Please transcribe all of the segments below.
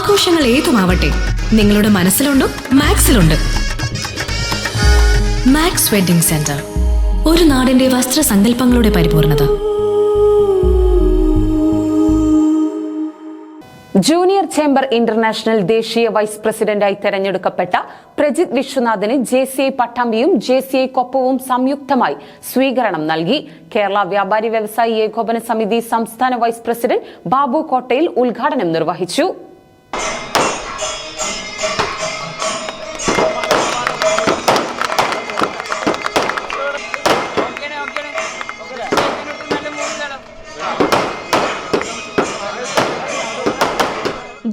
ആഘോഷങ്ങൾ ഏതുമാവട്ടെ നിങ്ങളുടെ മനസ്സിലുണ്ടോ മാക്സിലുണ്ട്. മാക്സ് വെഡിംഗ് സെന്റർ ഒരു നാടിന്റെ വസ്ത്രസങ്കല്പങ്ങളുടെ പരിപൂർണത. ജൂനിയർ ചേംബർ ഇന്റർനാഷണൽ ദേശീയ വൈസ് പ്രസിഡന്റായി തെരഞ്ഞെടുക്കപ്പെട്ട പ്രജിത് വിശ്വനാഥിന് ജെ സി ഐ പട്ടാമ്പിയും ജെ സി ഐ കൊപ്പവും സംയുക്തമായി സ്വീകരണം നൽകി. കേരള വ്യാപാരി വ്യവസായി ഏകോപന സമിതി സംസ്ഥാന വൈസ് പ്രസിഡന്റ് ബാബു കോട്ടയിൽ ഉദ്ഘാടനം നിർവഹിച്ചു.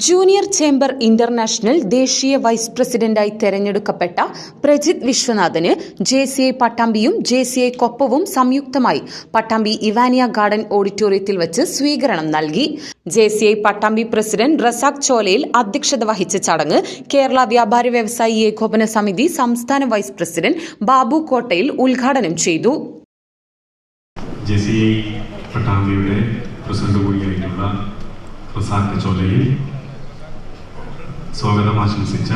ജൂനിയർ ചേംബർ ഇന്റർനാഷണൽ ദേശീയ വൈസ് പ്രസിഡന്റായി തെരഞ്ഞെടുക്കപ്പെട്ട പ്രജിത് വിശ്വനാഥന് ജെ സി ഐ പട്ടാമ്പിയും ജെ സി ഐ കൊപ്പവും സംയുക്തമായി പട്ടാമ്പി ഇവാനിയ ഗാർഡൻ ഓഡിറ്റോറിയത്തിൽ വച്ച് സ്വീകരണം നൽകി. J C I Pattambi president Razak Cholayil അധ്യക്ഷത വഹിച്ച ചടങ്ങ് കേരള വ്യാപാരി വ്യവസായി ഏകോപന സമിതി സംസ്ഥാന വൈസ് പ്രസിഡന്റ് ബാബു കോട്ടയിൽ ഉദ്ഘാടനം ചെയ്തു. പട്ടാമ്പിയുടെ പ്രസിഡന്റ് കൂടിയായിട്ടുള്ള റസാഖ് ചോലയിൽ സ്വാഗതം ആശംസിച്ച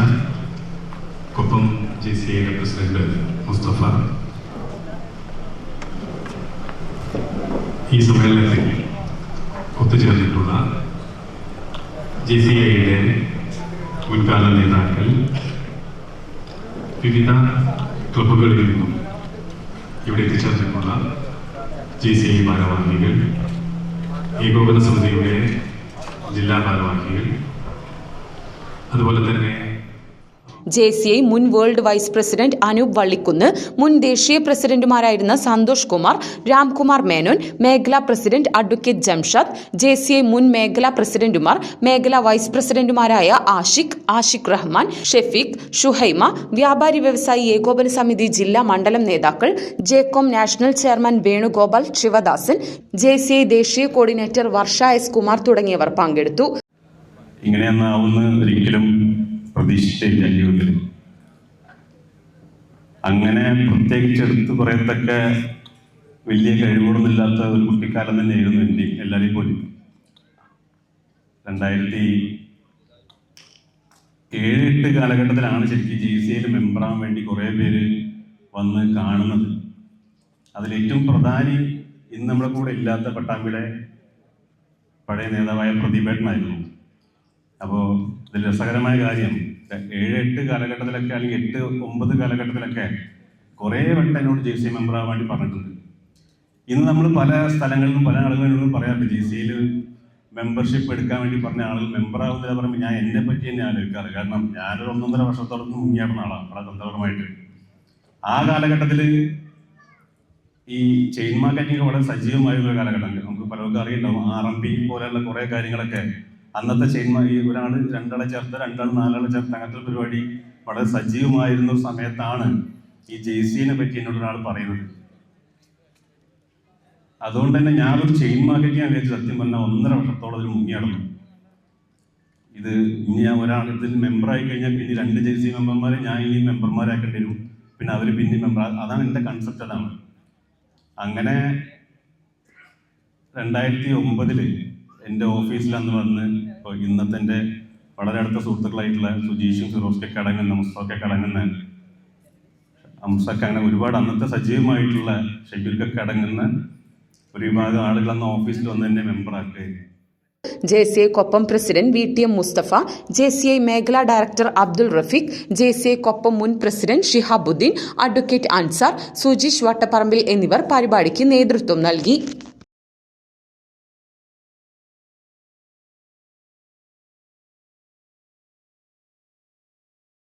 കൊപ്പം ജെ സി ഐയുടെ പ്രസിഡന്റ് മുസ്തഫ. ഈ സമ്മേളനത്തിൽ ഒത്തുചേർന്നിട്ടുള്ള ജെ സി ഐയുടെ മുൻകാല നേതാക്കൾ വിവിധ ക്ലബുകളിൽ നിന്നും ഇവിടെ എത്തിച്ചേർന്നിട്ടുള്ള ജി സി ഐ ഭാരവാഹികൾ ഏകോപന സമിതിയുടെ ജില്ലാ ഭാരവാഹികൾ അതുപോലെ തന്നെ ജെ സി ഐ മുൻ world vice president Anoop Vallikkunnu മുൻ ദേശീയ പ്രസിഡന്റുമാരായിരുന്ന സന്തോഷ് കുമാർ രാംകുമാർ മേനോൻ മേഖലാ president advocate Jamshad J C I മുൻ മേഖലാ പ്രസിഡന്റുമാർ മേഖലാ വൈസ് പ്രസിഡന്റുമാരായ ആഷിഖ് ആഷിഖ് റഹ്മാൻ ഷെഫീഖ് ഷുഹൈമ വ്യാപാരി വ്യവസായി ഏകോപന സമിതി ജില്ലാ മണ്ഡലം നേതാക്കൾ JCOM national chairman Venugopal Sivadasan J C I ദേശീയ കോർഡിനേറ്റർ വർഷ എസ് കുമാർ തുടങ്ങിയവർ പങ്കെടുത്തു. ഇങ്ങനെയൊന്നാവുന്ന ഒരിക്കലും പ്രതീക്ഷിച്ചില്ല ജീവിതത്തിൽ. അങ്ങനെ പ്രത്യേകിച്ച് എടുത്ത് പറയത്തക്ക വലിയ കഴിവുകളൊന്നുമില്ലാത്ത ഒരു കുട്ടിക്കാലം തന്നെയായിരുന്നു എന്റെ എല്ലാവരെയും പോലും. രണ്ടായിരത്തി ഏഴ് എട്ട് കാലഘട്ടത്തിലാണ് ശരിക്കും ജി സി ഐയിൽ മെമ്പറാൻ വേണ്ടി കുറേ പേര് വന്ന് കാണുന്നത്. അതിലേറ്റവും പ്രധാനി ഇന്ന് നമ്മുടെ കൂടെ ഇല്ലാത്ത പട്ടാമ്പിയുടെ പഴയ നേതാവായ പ്രദീപേട്ടനായിരുന്നു. അപ്പോൾ ഇതിൽ രസകരമായ കാര്യം. ഏഴ് എട്ട് കാലഘട്ടത്തിലൊക്കെ അല്ലെങ്കിൽ എട്ട് ഒമ്പത് കാലഘട്ടത്തിലൊക്കെ കുറേ വട്ടം എന്നോട് ജെ സി മെമ്പറാകാൻ വേണ്ടി പറഞ്ഞിട്ടുണ്ട്. ഇന്ന് നമ്മൾ പല സ്ഥലങ്ങളിലും പല ആളുകളിലും പറയാറുണ്ട് ജെ സിയിൽ മെമ്പർഷിപ്പ് എടുക്കാൻ വേണ്ടി പറഞ്ഞ ആളുകൾ മെമ്പറാവുന്നില്ല പറയുമ്പോൾ ഞാൻ എന്നെ പറ്റി തന്നെ ആലോചിക്കാറ്. കാരണം ഞാനൊരു ഒന്നൊന്നര വർഷത്തോളം മുങ്ങിയാടുന്ന ആളാണ്. വളരെ തന്ത്രപരമായിട്ട് ആ കാലഘട്ടത്തിൽ ഈ ചെയിൻ മാർക്കറ്റിംഗ് വളരെ സജീവമായുള്ള ഒരു കാലഘട്ടം നമുക്ക് പലർക്കും അറിയുണ്ടാവും. ആർ എം പി പോലെയുള്ള കുറേ കാര്യങ്ങളൊക്കെ അന്നത്തെ ചെയിൻ ഈ ഒരാൾ രണ്ടാളെ ചേർത്ത് രണ്ടാൾ നാലാളെ ചേർത്ത് അങ്ങനത്തെ പരിപാടി വളരെ സജീവമായിരുന്ന ഒരു സമയത്താണ് ഈ ജെ സിനെ പറ്റി എന്നോട് ഒരാൾ പറയുന്നത്. അതുകൊണ്ട് തന്നെ ഞാനൊരു ചെയിൻ മാർക്കറ്റിംഗ് വിചാരിച്ച് സത്യം പറഞ്ഞാൽ ഒന്നര വർഷത്തോളം അതിൽ നടന്നു. ഇത് ഇനി ഞാൻ ഒരാൾ ഇതിൽ മെമ്പറായി കഴിഞ്ഞാൽ പിന്നെ രണ്ട് ജെ സി മെമ്പർമാരെ ഞാൻ ഇനി മെമ്പർമാരാക്കേണ്ടി വരും. പിന്നെ അവർ പിന്നെ മെമ്പർ അതാണ് എന്റെ കൺസെപ്റ്റ് അതാണ്. അങ്ങനെ രണ്ടായിരത്തി ഒമ്പതിൽ എന്റെ ഓഫീസിൽ അന്ന് വന്ന് ഇപ്പോൾ ഇന്നത്തെ എന്റെ വളരെ അടുത്ത സുഹൃത്തുക്കളായിട്ടുള്ള സുജീഷും ഫിറോസ്ക്കൊക്കെ അടങ്ങുന്ന മുസ്തഫൊക്കെ അടങ്ങുന്ന അംസൊക്കെ അങ്ങനെ ഒരുപാട് അന്നത്തെ സജീവമായിട്ടുള്ള ഷെഡ്യൂൾക്കൊക്കെ കടങ്ങുന്ന ഒരു വിഭാഗം ആളുകൾ അന്ന് ഓഫീസിൽ വന്ന് എന്നെ മെമ്പറാക്കുകയായിരുന്നു J C I Koppam president V T M Mustafa J C I മേഖലാ director Abdul Rafeeq J C I Koppam മുൻ പ്രസിഡന്റ് ഷിഹാബുദ്ദീൻ അഡ്വക്കേറ്റ് അൻസാർ സുജീഷ് വട്ടപ്പറമ്പിൽ എന്നിവർ പരിപാടിക്ക് നേതൃത്വം നൽകി.